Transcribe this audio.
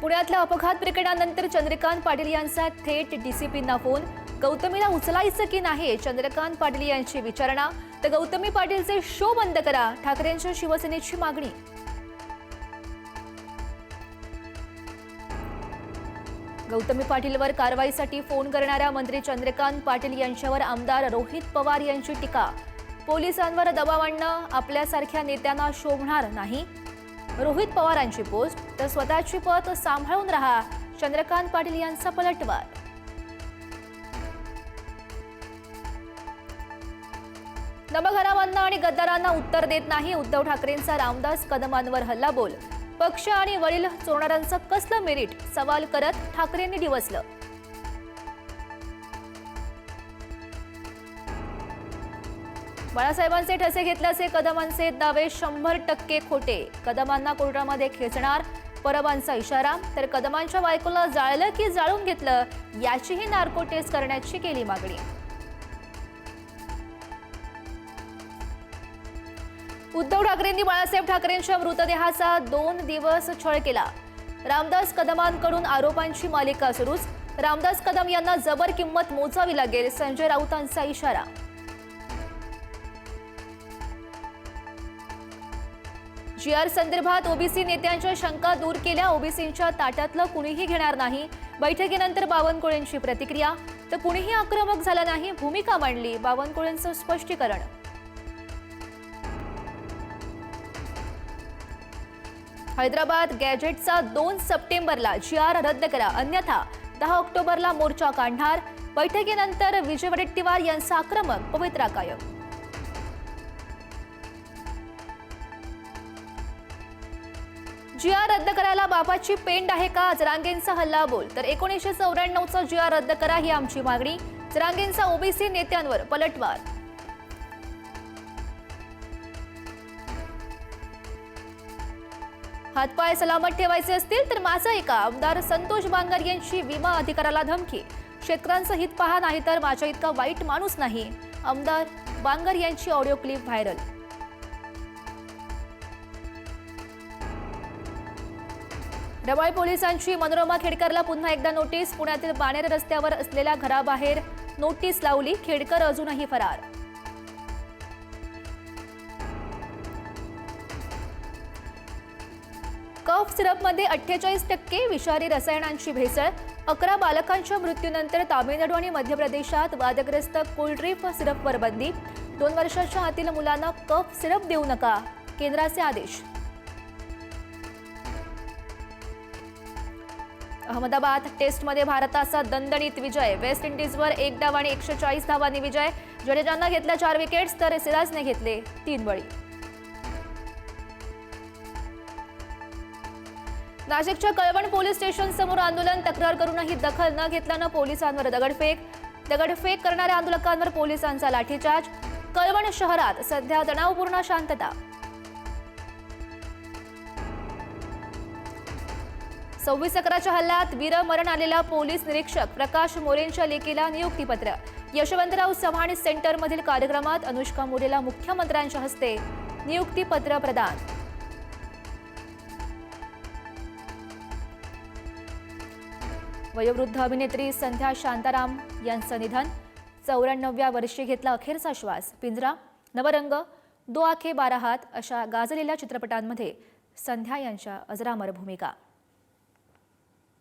पुण्यातल्या अपघात प्रकरणानंतर चंद्रकांत पाटील यांचा थेट डीसीपींना फोन. गौतमीला उचलायचं की नाही चंद्रकांत पाटील यांची विचारणा. तर गौतमी पाटीलचे शो बंद करा ठाकरेंच्या शिवसेनेची मागणी. गौतमी पाटीलवर कारवाईसाठी फोन करणाऱ्या मंत्री चंद्रकांत पाटील यांच्यावर आमदार रोहित पवार यांची टीका. पोलिसांवर दबाव आणणं आपल्यासारख्या नेत्यांना शोभणार नाही. रोहित पवारांची पोस्ट तर स्वतःची पत सांभाळून राहा चंद्रकांत पाटील यांचा पलटवार. नवघरावांना आणि गद्दारांना उत्तर देत नाही उद्धव ठाकरेंचा रामदास कदमांवर हल्लाबोल. पक्ष आणि वडील चोरणाऱ्यांचं कसलं मेरिट? सवाल करत ठाकरेंनी डिवसलं बाळासाहेबांचे ठसे घेतल्याचे कदमांचे दावे शंभर टक्के खोटे. कदमांना कोर्टामध्ये खेचणार परबांचा इशारा. तर कदमांच्या बायकोला जाळलं की जाळून घेतलं याचीही नार्को टेस्ट करण्याची केली मागणी. उद्धव ठाकरेंनी बाळासाहेब ठाकरेंच्या मृतदेहाचा दोन दिवस छळ केला. रामदास कदमांकडून आरोपांची मालिका सुरूच. रामदास कदम यांना जबर किंमत मोजावी लागेल संजय राऊतांचा इशारा. जी आर संदर्भात ओबीसी नेत्यांच्या शंका दूर केल्या. ओबीसींच्या ताट्यातलं कुणीही घेणार नाही. बैठकीनंतर बावनकुळेंची प्रतिक्रिया. तर कुणीही आक्रमक झालं नाही भूमिका मांडली. बावनकुळेंचं स्पष्टीकरण. हैदराबाद गॅजेटचा दोन सप्टेंबरला जी आर रद्द करा. अन्यथा दहा ऑक्टोबरला मोर्चा काढणार. बैठकीनंतर विजय वडेट्टीवार यांचा आक्रमक पवित्रा कायम. जी आर रद्द करायला बापाची पेंड आहे का? जरांगेंचा हल्ला बोल. तर एकोणीसशे चौऱ्याण्णवचा जी आर रद्द करा ही आमची मागणी. जरांगेंचा ओबीसी नेत्यांवर पलटवार. हातपाय सलामत ठेवायचे असतील तर माझं एका आमदार संतोष बांगर यांची विमा अधिकाराला धमकी. शेतकऱ्यांचं हित पहा नाही तर माझ्या इतका वाईट माणूस नाही. आमदार बांगर यांची ऑडिओ क्लिप व्हायरल. रबाळ पोलिसांची मनोरमा खेडकरला पुन्हा एकदा नोटीस. पुण्यातील बाणेर रस्त्यावर असलेल्या घराबाहेर नोटीस लावली. खेडकर अजूनही फरार. कफ सिरपमध्ये अठ्ठेचाळीस टक्के विषारी रसायनांची भेसळ. अकरा बालकांच्या मृत्यूनंतर तामिळनाडू आणि मध्य प्रदेशात वादग्रस्त कोल्ड्रीफ सिरपवर बंदी. दोन वर्षाच्या आतील मुलांना कफ सिरप देऊ नका केंद्राचे आदेश. अहमदाबाद टेस्टमध्ये भारताचा दणदणीत विजय. वेस्ट इंडिजवर एक डाव आणि एकशे चाळीस धावांनी विजय. जडेजानं घेतल्या चार विकेट्स तर सिराजने घेतले तीन बळी. नाशिकच्या कळवण पोलीस स्टेशन समोर आंदोलन तक्रार करूनही दखल न घेतल्यानं पोलिसांवर दगडफेक. दगडफेक करणाऱ्या आंदोलकांवर पोलिसांचा लाठीचार्ज. कळवण शहरात सध्या तणावपूर्ण शांतता. सव्वीस अकराच्या हल्ल्यात वीरमरण आलेला पोलीस निरीक्षक प्रकाश मोरेंच्या लेकीला नियुक्तीपत्र. यशवंतराव चव्हाण सेंटरमधील कार्यक्रमात अनुष्का मोरेला मुख्यमंत्र्यांच्या हस्ते नियुक्तीपत्र प्रदान. वयोवृद्ध अभिनेत्री संध्या शांताराम यांचं निधन. चौऱ्याण्णव्या वर्षी घेतला अखेरचा श्वास. पिंजरा नवरंग दो आखे बारा हात अशा गाजलेल्या चित्रपटांमध्ये संध्या यांच्या अजरामर भूमिका.